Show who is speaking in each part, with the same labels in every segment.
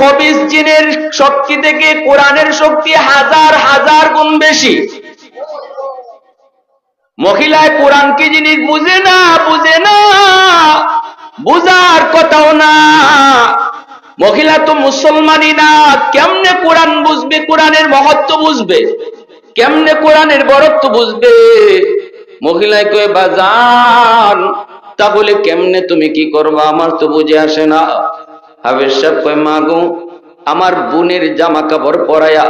Speaker 1: খবিস জিনের শক্তি থেকে কোরআনের শক্তি হাজার হাজার গুণ বেশি। মহিলায় কোরআন কি জিনিস বুঝে না বুঝে না, বুঝার কথাও না। মহিলা তো মুসলমানই না, কেমনে কোরআন বুঝবে, কোরআনের মহত্ব বুঝবে, কেমনে কোরআনের বরত্ব বুঝবে? মহিলায় কয়ে, বাজান, তাহলে কেমনে তুমি কি করবা? আমার তো বুঝে আসে না। হাবের সাহেব কয় মাগো আমার বোনের জামা কাপড় পরাইয়া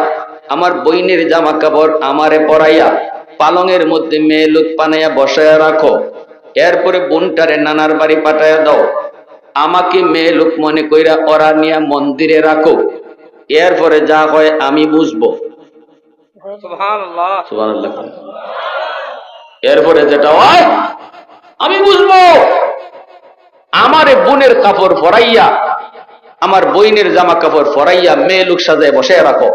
Speaker 1: আমার বইনের জামা কাপড় আমারে পরাইয়া পালঙের মধ্যে মেয়ে লোক পানাইয়া বসায়া রাখো। এরপরে বোনটারে নানার বাড়ি পাঠাইয়া দাও। আমাকে মেয়ে লোক মনে কইরা ওরা নিয়া মন্দিরে রাখো। এরপরে যা হয় আমি বুঝব। এরপরে যেটা হয় আমি বুঝব। আমারে বোনের কাপড় ফরাইয়া আমার বইনের জামা কাপড় ফরাইয়া মেয়ে লোক সাজায় বসে রাখো।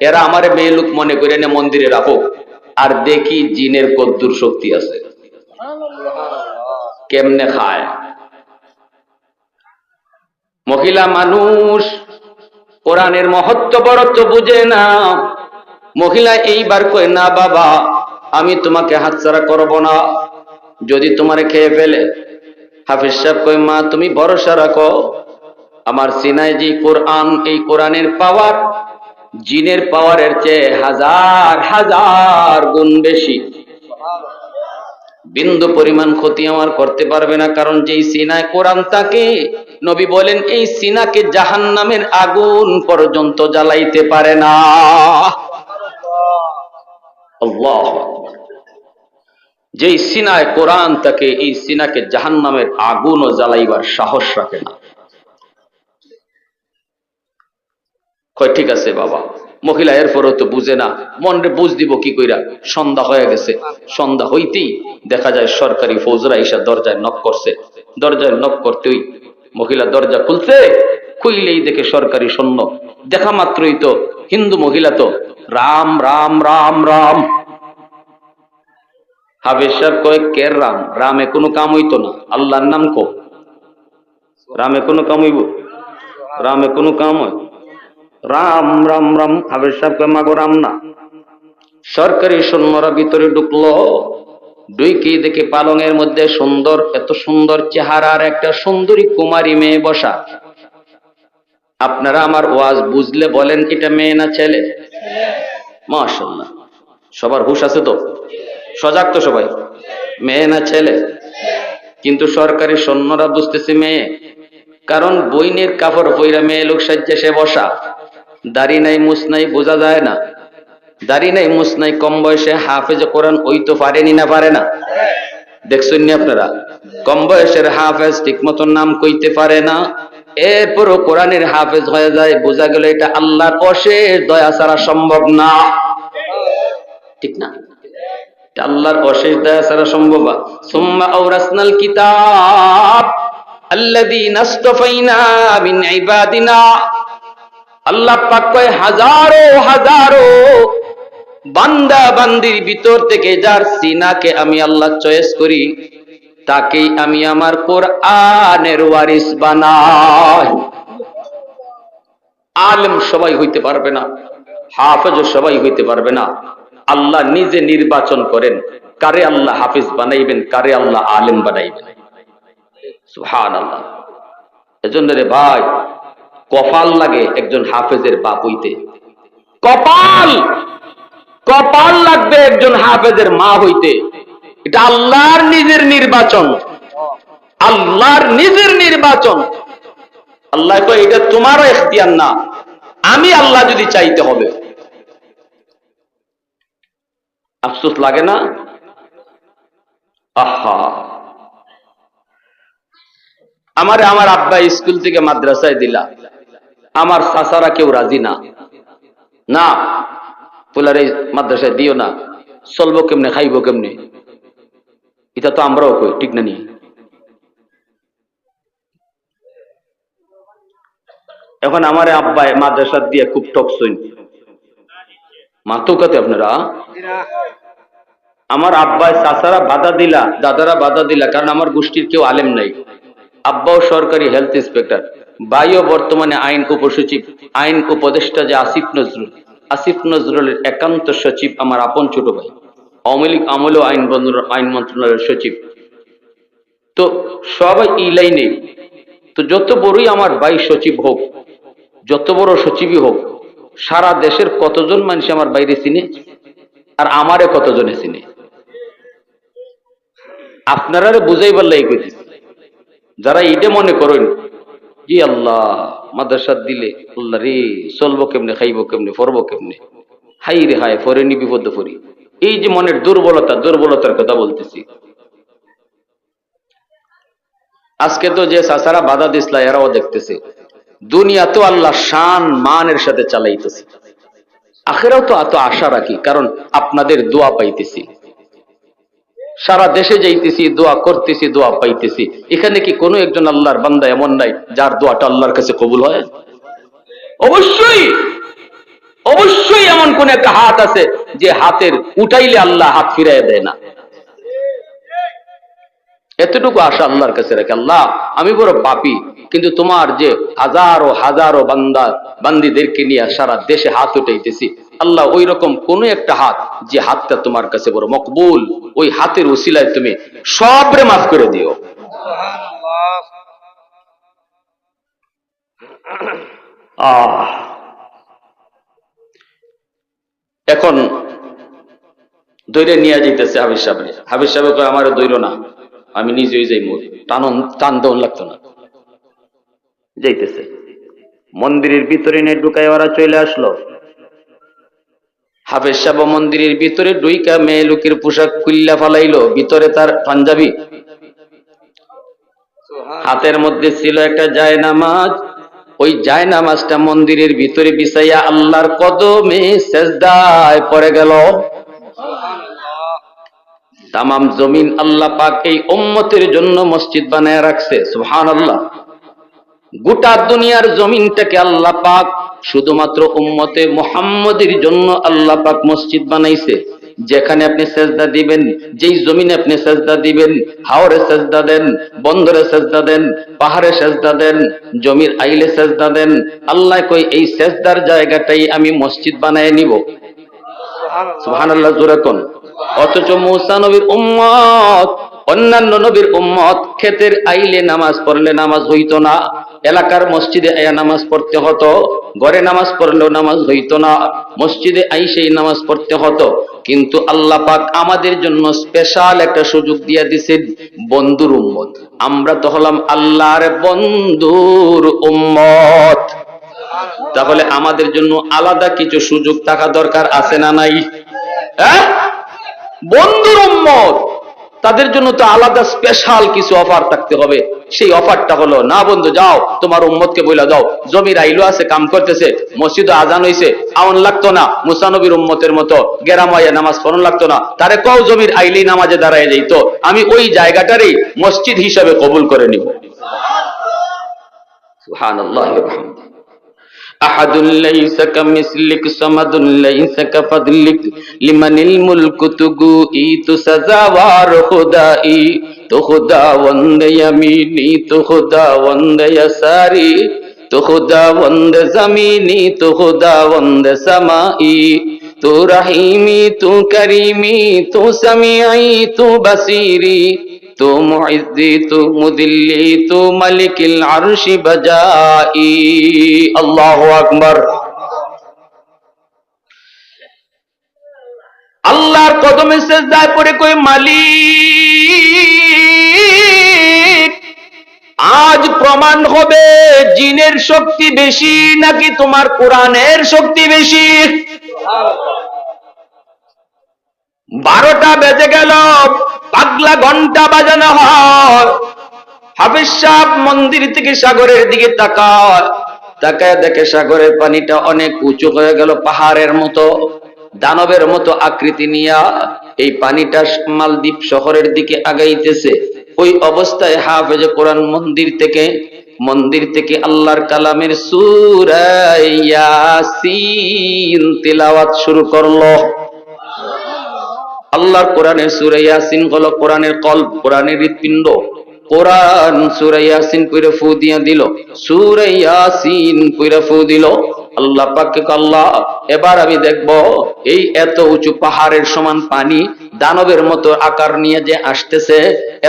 Speaker 1: এরা আমার মেয়ে লোক মনে করে নে মন্দিরে রাখো। আর দেখি জিনের কদ্দুর শক্তি আছে। কেমনে খায়? মহিলা মানুষ, কোরআনের মহত্ব বরত্ব বুঝে না। মহিলা এইবার কয়, না বাবা, আমি তোমাকে হাতছাড়া করব না। যদি তোমারে খেয়ে ফেলে। হাফিজ সাহেব কয়, মা, তুমি ভরসা রাখো। আমার সিনায় যে কোরআন, এই কোরআনের পাওয়ার, জিনের পাওয়ারের চেয়ে হাজার হাজার গুণ বেশি। বিন্দু পরিমাণ ক্ষতি আমার করতে পারবে না, কারণ যেই সিনায় কোরআন তাকে নবী বলেন, এই সিনাকে জাহান নামের আগুন পর্যন্ত জ্বালাইতে পারে না। যেই সিনায় কোরআন তাকে, এই সিনাকে জাহান নামের আগুনও জ্বালাইবার সাহস রাখে না। কয়, ঠিক আছে বাবা। মহিলা এরপরও তো বুঝে না, মনরে বুঝ দিব কি কইরা। সন্ধ্যা হয়ে গেছে। সন্ধ্যা হইতেই দেখা যায় সরকারি ফৌজরা এসে দরজায় নক করছে। দরজায় নক করতেই মহিলা দরজা খুলছে, খুইলেই দেখে সরকারি সৈন্য। দেখা মাত্রই তো হিন্দু মহিলা তো রাম রাম রাম রাম। সাহেব কয় কের রাম? রামে কোনো কাম হইতো না। আল্লাহর নাম কো? রামে কোনো কাম হইব? রামে কোনো কাম হয়? রাম রাম রাম হাবের সাহেব কয় মাগো রাম না। সরকারি সৈন্যরা ভিতরে ঢুকলো। ডুইকি দেখে পালঙের মধ্যে সুন্দর, এত সুন্দর চেহারার একটা সুন্দরী কুমারী মেয়ে বসা। আপনারা আমার ওয়াজ বুঝলে বলেন, এটা মেয়ে না ছেলে? মাশাল্লাহ সবার হুশ আছে তো? সজাগ তো সবাই। মেয়ে না ছেলে? কিন্তু সরকারি সৈন্যরা বুঝতেছে মেয়ে। কারণ বইনের কাপড় পইরা মেয়ে লোক সাজ্জে সে বসা। দাড়ি নাই মুস নাই, বোঝা যায় না। দাড়ি নাই মুস নাই, কম বয়সে হাফেজ কোরআন ওই তো পারেনি না পারে না? দেখছেন আপনারা? কম বয়সের হাফেজ ঠিক মতন নাম কইতে পারে না। এরপরও কোরআনের হাফেজ হয়ে যায়, বোঝা গেল এটা আল্লাহর অশেষ দয়া ছাড়া সম্ভব না। ঠিক না? এটা আল্লাহর অশেষ দয়া ছাড়া সম্ভব সুম্মা আওরাসনাল কিতাব আল্লাযীনা ইসতাফাইনা মিন ইবাদিনা। আল্লাহ পাক কয়, হাজারো হাজারো বান্দা বান্দির ভিতর থেকে যার সিনাকে আমি আল্লাহ চয়েস করি, তাকেই আমি আমার কোরআনের ওয়ারিস বানাই। আলেম সবাই হইতে পারবে না হাফেজ সবাই হইতে পারবে না। আল্লাহ নিজে নির্বাচন করেন, কারে আল্লাহ হাফিজ বানাইবেন, কারে আল্লাহ আলেম বানাইবেন। সুহান আল্লাহ এজন্য রে ভাই কপাল লাগে একজন হাফেজের বাপ হইতে। কপাল! কপাল লাগবে একজন হাফেজের মা হইতে। এটা আল্লাহর নিজের নির্বাচন। আল্লাহর নিজের নির্বাচন। আল্লাহ কয়, এটা তোমারও এখতিয়ার না। আমি আল্লাহ যদি চাইতে হবে। আফসোস লাগে না? আহা! আমারে আমার আব্বা স্কুল থেকে মাদ্রাসায় দিলা। আমার চাচারা কেউ রাজি না। না পোলার মাদ্রাসায় দিও না। চলবো কেমনে, খাইবো কেমনে? এটা তো আমরাও কই, ঠিক না নি? এখন আমার আব্বা মাদ্রাসা দিয়ে খুব ঠকসইন মাতো কাতে আপনারা? আমার আব্বায় চাচারা বাধা দিলা, দাদারা বাধা দিলা, কারণ আমার গোষ্ঠীর কেউ আলেম নাই। আব্বাও সরকারি হেলথ ইন্সপেক্টর বাইও বর্তমানে আইন উপসচিব আইন উপদেষ্টা যে আসিফ নজরুল। আসিফ নজরুলের একান্ত সচিব আমার আপন ছোট ভাই। আওয়ামী লীগ আমলেও আইন আইন মন্ত্রণালয়ের সচিব। তো সবাই এই লাইনে তো যত বড়ই আমার ভাই সচিব হোক, যত বড় সচিবই হোক, সারা দেশের কতজন মানুষ আমার বাইরে চিনে? আর আমারে কতজনে চিনে? আপনারা বুঝাইবার লাগে যারা এইটা মনে করেন জি আল্লাহ, মাদ্রাসাত দিলে আল্লাহ রে, চলবো কেমনে, খাইবো কেমনে, ফরবো কেমনে? হাই রে হাই ফরেনি বিপদ ফরি এই যে মনের দুর্বলতা, দুর্বলতার কথা বলতেছি। আজকে তো যে চাচারা বাধা দিসলা এরাও দেখতেছে। দুনিয়া তো আল্লাহ শান, মানের সাথে চালাইতেছে। আখেরাও তো এত আশা রাখি, কারণ আপনাদের দোয়া পাইতেছি। সারা দেশে যাইতেছি, দোয়া করতেছি, দোয়া পাইতেছি। এখানে কি কোনো একজন আল্লাহর বান্দা এমন নাই যার দোয়াটা আল্লাহর কাছে কবুল হয়? অবশ্যই! অবশ্যই এমন কোন একটা হাত আছে যে হাতের উঠাইলে আল্লাহ হাত ফিরাই দেয় না। এতটুকু আশা আল্লাহর কাছে রাখে। আল্লাহ, আমি বড় পাপি, কিন্তু তোমার যে হাজারো হাজারো বান্দা, বান্দিদেরকে নিয়ে সারা দেশে হাত উঠাইতেছি আল্লাহ ওই রকম কোন একটা হাত, যে হাতটা তোমার কাছে বড় মকবুল, ওই হাতের উসিলায় তুমি সবরে মাফ করে দিও। এখন দৈরে নিয়ে যাইতেছে হাবিজ সাহেব হাবিজ সাহেব আমার দৈর না, আমি নিজেই যাই মোর টানন টান দেওয়ান লাগতো না। যাইতেছে। মন্দিরের ভিতরে নিয়ে ঢুকায় ওরা চলে আসলো। হাফেজ মন্দিরের ভিতরে ডুইকা মেয়ে লোকের পোশাক কুল্লা ফালাইলো, ভিতরে তার পাঞ্জাবি। হাতের মধ্যে ছিল একটা জায় নামাজ ওই জায় নামাজটা মন্দিরের ভিতরে বিছাইয়া আল্লাহর কদমে সেজদায় পড়ে গেল। তামাম জমিন আল্লাহ পাক এই উম্মতের জন্য মসজিদ বানায় রাখছে সুহান আল্লাহ গোটা দুনিয়ার জমিনটাকে আল্লাহ পাক শুধুমাত্র উম্মতে মোহাম্মদের জন্য আল্লাহ পাক মসজিদ বানাইছে। যেখানে আপনি সেজদা দিবেন যেই জমিনে আপনি সেজদা দিবেন হাওরে সেজদা দেন বন্দরে সেজদা দেন পাহাড়ে সেজদা দেন জমির আইলে সেজদা দেন আল্লাহ কই এই সেজদার জায়গাটাই আমি মসজিদ বানায় নিব। সুবহানাল্লাহ জোরে কোন। অথচ মুসা নবীর উম্মত অন্যান্য নবীর উম্মত ক্ষেতের আইলে নামাজ পড়লে নামাজ হইতো না। এলাকার মসজিদে আয়া নামাজ পড়তে হতো, ঘরে নামাজ পড়লেও নামাজ হইতো না, মসজিদে আইসেই নামাজ পড়তে হতো। কিন্তু আল্লাহ পাক আমাদের জন্য স্পেশাল একটা সুযোগ দিয়ে দিছে বন্ধুর উম্মত। আমরা তো হলাম আল্লাহর বন্ধুর উম্মত। তাহলে আমাদের জন্য আলাদা কিছু সুযোগ থাকা দরকার আছে না নাই? হ্যাঁ? বন্ধুর উম্মত। তাদের জন্য তো আলাদা স্পেশাল কিছু অফার থাকতে হবে। সেই অফারটা হলো, না বন্ধু, যাও, তোমার উম্মতকে বইলা দাও। জমির আইলো আছে, কাম করতেছে, মসজিদে আজান হইছে আউন লাগতো না মুসানবির উম্মতের মতো গেরামাইয়া নামাজ পড়ন লাগতো না। তারে কও, জমির আইলি নামাজে দাঁড়ায় যাইতো। আমি ওই জায়গাটারই মসজিদ হিসাবে কবুল করে নিব। সুবহানাল্লাহি ওয়া أحد ليس كمثلك صمد ليس كفضلك لمن الملك تقوئي تسزاوار خدائي تخدا وند يميني تخدا وند يساري تخدا وند زميني تخدا وند سمائي تو رحيمي تو كريمي تو سميعي تو بصيري তো মুইজি তো মুদিল্লি তো মালিকিল আরশি বাজাই আল্লাহু আকবার আল্লাহর কদমে সেজদায় পড়ে কই মালিক? আজ প্রমাণ হবে জিনের শক্তি বেশি নাকি তোমার কোরআনের শক্তি বেশি? বারোটা বেজে গেল পাগলা ঘণ্টা বাজানো হয়। হাফিজ সাহেব মন্দির থেকে সাগরের দিকে তাকায়। তাকায় দেখে সাগরের পানিটা অনেক উঁচু হয়ে গেল পাহাড়ের মতো। দানবের মতো আকৃতি নিয়া এই পানিটা মালদ্বীপ শহরের দিকে আগাইতেছে। ওই অবস্থায় হাফেজ কোরআন মন্দির থেকে মন্দির থেকে আল্লাহর কালামের সুরাইয়াসিন তিলাওয়াত শুরু করল। আল্লাহর কোরআনের সুরে ইয়াসিন হলো কোরআনের কল্প কোরআনের হৃৎপিণ্ড। কোরআন সুরে ইয়াসিন কইরা ফু দিয়া দিল, সুরে ইয়াসিন কইরা ফু দিল। আল্লাহ পাককে আল্লাহ, এবার আমি দেখব এই এত উঁচু পাহাড়ের সমান পানি দানবের মতো আকার নিয়ে যে আসতেছে,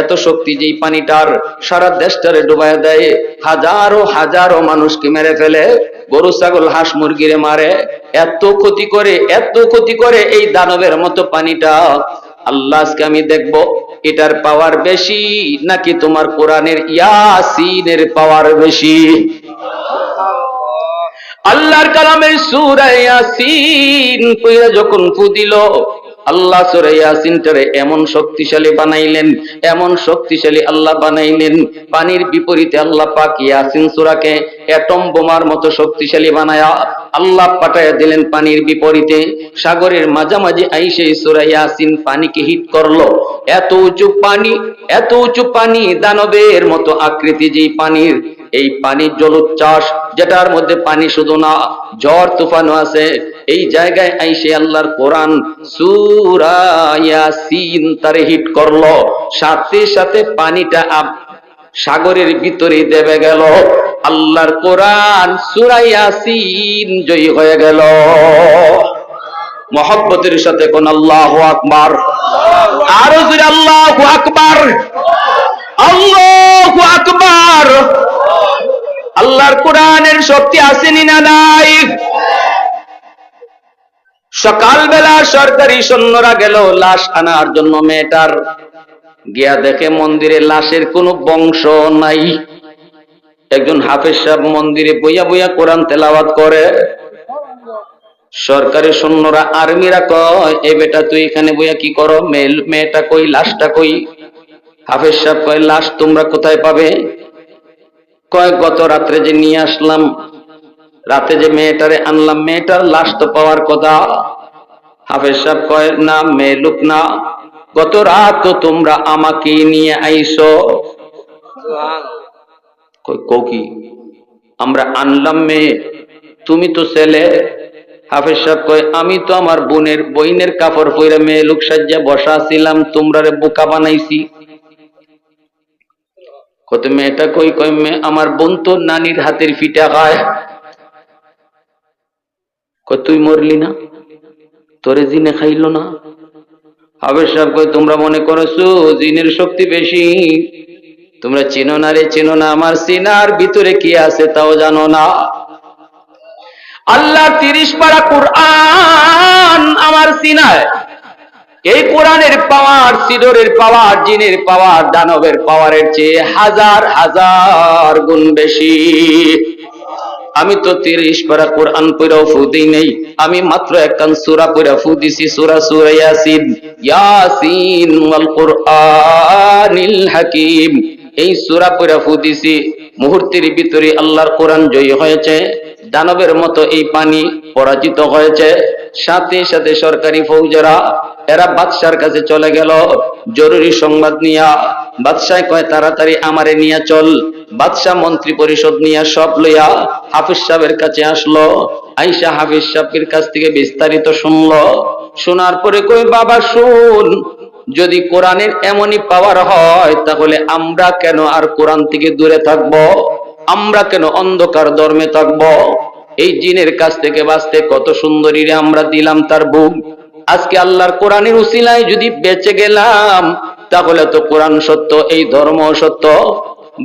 Speaker 1: এত শক্তি যেই পানিটার সারা দেশটারে ডুবায় দেয়, হাজারো হাজারো মানুষকে মেরে ফেলে, গরু, ছাগল, হাঁস, মুরগিরে মারে, এত ক্ষতি করে, এত ক্ষতি করে এই দানবের মতো পানিটা। আল্লাহ আজকে আমি দেখব, এটার পাওয়ার বেশি নাকি তোমার কোরআনের ইয়াসিনের পাওয়ার বেশি? আল্লাহর কালামের সূরা ইয়াসিন কইরা যখন ফুদিল আল্লাহ সূরা ইয়াসিনটারে এমন শক্তিশালী বানাইলেন, এমন শক্তিশালী আল্লাহ বানাইলেন, পানির বিপরীতে আল্লাহ পাক ইয়াসিন সূরাকে অ্যাটম বোমার মতো শক্তিশালী বানায়া আল্লাহ পাঠায়া দিলেন পানির বিপরীতে। সাগরের মাঝামাঝি আইসে সূরা ইয়াসিন পানিকে হিট করল। এত উঁচু পানি, এত উঁচু পানি দানবের মতো আকৃতি যেই পানির এই পানির জলোচ্ছ্বাস, যেটার মধ্যে পানি শুধু না ঝড় তুফানও আছে, এই জায়গায় আইসে আল্লাহর কোরআন সূরা ইয়াসিন তারে হিট করল। সাথে সাথে পানিটা সাগরের ভিতরে দেবে গেল। আল্লাহর কোরআন সূরা ইয়াসিন জয়ী হয়ে গেল। মহব্বতের সাথে কোন আল্লাহ আকবার। আরও জোরে আল্লাহ আকবার। আল্লাহু আকবার। আল্লাহর কোরআনের শক্তি আসেনি না নাই? সকালবেলা সরকারি সৈন্যরা গেল, লাশ আনার জন্য মেয়েটার। গিয়া দেখে মন্দিরে লাশের কোনো বংশ নাই। একজন হাফেজ সাহেব মন্দিরে বইয়া বইয়া কোরআন তেলাওয়াত করে। সরকারি সৈন্যরা, আর্মিরা কয়, এ বেটা, তুই এখানে বইয়া কি করো? মেয়েটা কই, লাশটা কই? হাফেজ সাহেব কয়, লাশ তোমরা কোথায় পাবে? কয়, গত রাত্রে যে নিয়ে আসলাম, রাতে যে মেয়েটারে আনলাম, মেয়েটার লাশ তো পাওয়ার কথা। হাফেজ সাহেব কয়, না, মেয়ে লোক না। গত রাত তো তোমরা আমাকে নিয়ে আইসো। কই কও কি? আমরা আনলাম মেয়ে, তুমি তো ছেলে। হাফেজ সাহেব কয়, আমি তো আমার বোনের, বইনের কাপড় পরে মেয়ে লোক সাজ্জা বসা ছিলাম তোমরা বোকা বানাইছি। কত মেয়েটা কই কই মেয়ে, আমার বোন তো নানির হাতের ফিটা খায়। কই তুই মরলি না? তোরে জিনে খাইলো না? সাহেব কই তোমরা মনে করছ জিনের শক্তি বেশি? তোমরা চিনো না রে, চেনো না, আমার সিনার ভিতরে কি আছে তাও জানো না। আল্লাহ তিরিশ পারা কোরআন আমার সিনায় এই কোরআনের পাওয়ার সিডরের পাওয়ার, জিনের পাওয়ার, দানবের পাওয়ারের চেয়ে হাজার হাজার গুণ বেশি। আমি তো তিরিশ পারা কোরআন পড়াও ফু দিই নেই। আমি মাত্র একখান সুরা পড়া ফু দিছি, সুরা সুরা ইয়াসিন। ইয়াসিন ওয়াল কোরআনিল হাকিম। এই সুরা পড়া ফু দিছি, মুহূর্তের ভিতরে আল্লাহর কোরআন জয়ী হয়েছে, দানবের মতো এই পানি পরাজিত হয়েছে। সাথে সাথে সরকারি ফৌজরা এরা বাদশার কাছে চলে গেল। জরুরি সংবাদ নিয়া। বাদশাহ কয়, তাড়াতাড়ি আমারে নিয়ে চল। বাদশাহ মন্ত্রী পরিষদ নিয়ে সব লইয়া হাফিজ সাহেবের কাছে আসলো। আইসা হাফিজ সাহেবের কাছ থেকে বিস্তারিত শুনলো। শোনার পরে কই বাবা, শুন। যদি কোরআনের এমনই পাওয়ার হয়, তাহলে আমরা কেন আর কোরআন থেকে দূরে থাকব? আমরা কেন অন্ধকার ধর্মে থাকব? এই জিনের কাছ থেকে বাঁচতে কত সুন্দরী রে আমরা দিলাম তার বুক। আজকে আল্লাহর কোরআনের উসিলায় যদি বেঁচে গেলাম, তাহলে তো কোরআন সত্য, এই ধর্ম সত্য।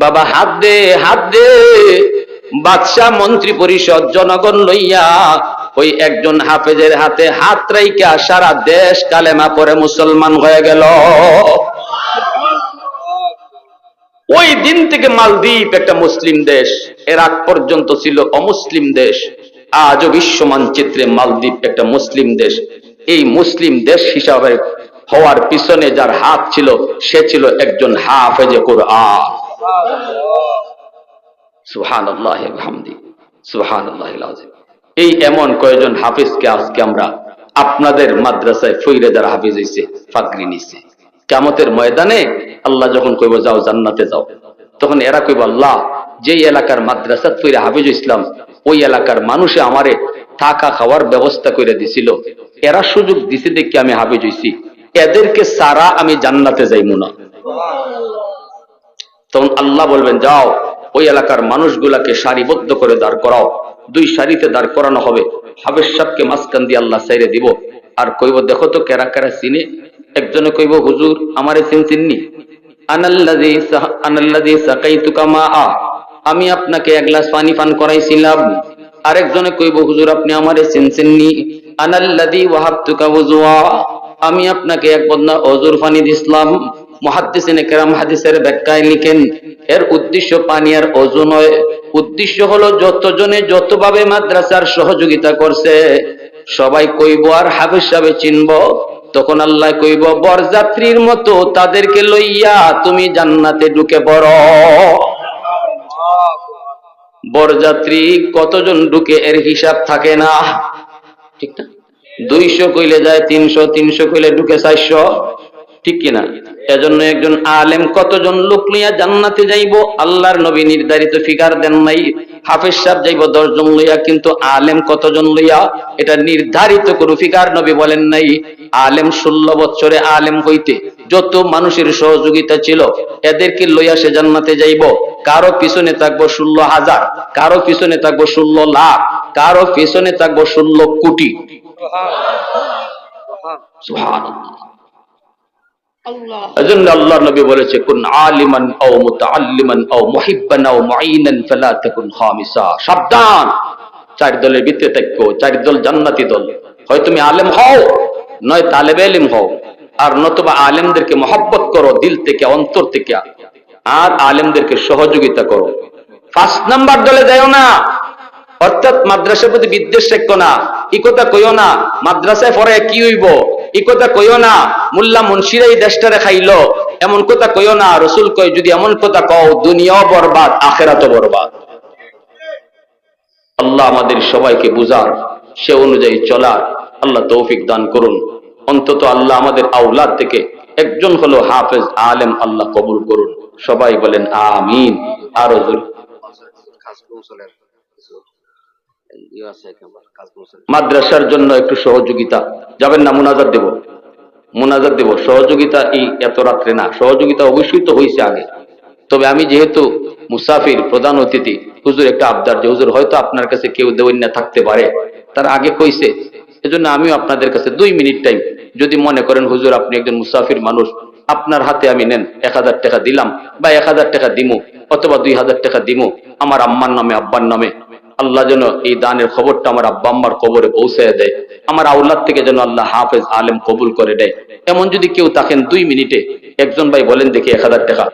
Speaker 1: বাবা, হাত দে হাত দে। বাদশাহ, মন্ত্রী পরিষদ, জনগণ লইয়া ওই একজন হাফেজের হাতে হাত রাইকা সারা দেশ কালেমা পরে মুসলমান হয়ে গেল। ওই দিন থেকে মালদ্বীপ একটা মুসলিম দেশ, এর আগ পর্যন্ত ছিল অমুসলিম দেশ। আজও বিশ্ব মানচিত্রে মালদ্বীপ একটা মুসলিম দেশ। এই মুসলিম দেশ হিসাবে হওয়ার পিছনে যার হাত ছিল, সে ছিল একজন হাফেজে কোরআন। এই এমন কয়েকজন হাফিজকে আজকে আমরা আপনাদের মাদ্রাসায় ফইরে যারা হাফিজ হয়েছে ফাকরি নিছে। কামতের ময়দানে আল্লাহ যখন কইব, যাও জান্নাতে যাও। তখন এরা কইব, আল্লাহ, যেই এলাকার মাদ্রাসা ফইরে হাফিজ ইসলাম ওই এলাকার মানুষে আমারে থাকা খাওয়ার ব্যবস্থা করে দিছিল। এরা সুযোগ দিছে দেখি আমি হাফিজ হইছি। এদেরকে সারা আমি জান্নাতে যাইমু না। তখন আল্লাহ বলবেন, যাও, ওই এলাকার মানুষগুলাকে সারিবদ্ধ করে দাঁড় করাও। দুই সারিতে দাঁড় করানো হবে। হাবের সাপকে মাঝখান দিয়ে আল্লাহ সাইরে দিব। আর কইব, দেখো তো কেরা কেরা চিনে। একজনে কইব, হুজুর, আমারে চিন চিননি। আমি আপনাকে এক গ্লাস পানি পান করাইছিলাম। আরেকজনে কইব, হুজুর, আপনি আমারে চিনছেননি আনাল্লাযী ওয়াহাবতুকা আমি আপনাকে এক বদনা অজুর পানি দিছিলাম। কেরাম হাদিসের ব্যাখ্যায় লিখেন, এর উদ্দেশ্য পানি আর নয়। উদ্দেশ্য হলো যতজনে যতভাবে মাদ্রাসার সহযোগিতা করছে, সবাই কইব আর চিনব। তখন আল্লাহ কইব, বরযাত্রীর মতো তাদেরকে লইয়া তুমি জান্নাতে ঢুকে পড়ো। বরযাত্রী কতজন ঢুকে এর হিসাব থাকে না। ঠিক না? দুইশো কইলে যায়, তিনশো তিনশো কইলে ঢুকে চারশো, ঠিক কিনা? এজন্য একজন আলেম কতজন লোক লইয়া জান্নাতে যাইব? আল্লাহর নবী নির্ধারিত ফিগার দেন নাই, হাফেজ সাহেব যাইব দশজন লইয়া, কিন্তু আলেম কতজন লইয়া, এটা নির্ধারিত কোনো ফিগার নবী বলেন নাই। আলেম ষোলো বছরে আলেম হইতে যত মানুষের সহযোগিতা ছিল এদেরকে লইয়া সে জান্নাতে যাইব। কারও পিছনে থাকব ষোলো হাজার কারও পিছনে থাকব ষোলো লাখ কারও পিছনে থাকব ষোলো কোটি। এজন্য আল্লাহ নবী বলেছে কোন আলিমান আও মুতাআল্লিমান আও মুহিব্বান আও মুঈনান ফালা তাকুন খামিসা। সাবধান! চার দলের ভিতরে থাকো চার দল জান্নাতি দল। হয় তুমি আলেম হও নয় তালেবে ইলম হও, আর নতুবা আলেমদেরকে মহব্বত করো, দিল থেকে, অন্তর থেকে, আর আলেমদেরকে সহযোগিতা করো। পাঁচ নাম্বার দলে যাও না। অর্থাৎ মাদ্রাসার প্রতি বিদ্বেষ রেখো না। ই কথা কইও না, মাদ্রাসায় পরে কি হইব? ই কথা কইও না, মুল্লা মুন্সিরা দেশটারে খাইলো। এমন কথা কইও না, রসুল কই, যদি এমন কথা কও, দুনিয়াও বরবাদ, আখেরাতও বরবাদ। আল্লাহ আমাদের সবাইকে বুঝার সে অনুযায়ী চলার। আল্লাহ তৌফিক দান করুন। অন্তত আল্লাহ আমাদের আউলাদ থেকে একজন হলো হাফেজ আলেম আল্লাহ কবুল করুন। সবাই বলেন আমিন। আরও মাদ্রাসার জন্য একটু সহযোগিতা। যাবেন না মুনাজার দেব। মুনাজার দেব। সহযোগিতা এই এত রাত্রে না। সহযোগিতা অবশ্যই তো হয়েছে আগে। তবে আমি যেহেতু মুসাফির প্রধান অতিথি, হুজুর একটা আবদার যে, হুজুর হয়তো আপনার কাছে কেউ দেওয়ার না থাকতে পারে। তার আগে কইছে এজন্য আমিও আপনাদের কাছে দুই মিনিট টাইম যদি মনে করেন, হুজুর, আপনি একজন মুসাফির মানুষ, আপনার হাতে আমি নেন, এক হাজার টাকা দিলাম বা এক হাজার টাকা দিমু অথবা দুই হাজার টাকা দিমু, আমার আম্মার নামে, আব্বার নামে, আল্লাহ যেন এই দানের খবরটা আমার আব্বা আম্মার কবরে পৌঁছে দেয়, আমার আউলাদ থেকে যেন আল্লাহ হাফেজ, আলেম কবুল করে দেয়। এমন যদি কেউ থাকেন দুই মিনিটে, একজন ভাই বলেন, দেখি এক হাজার টাকা।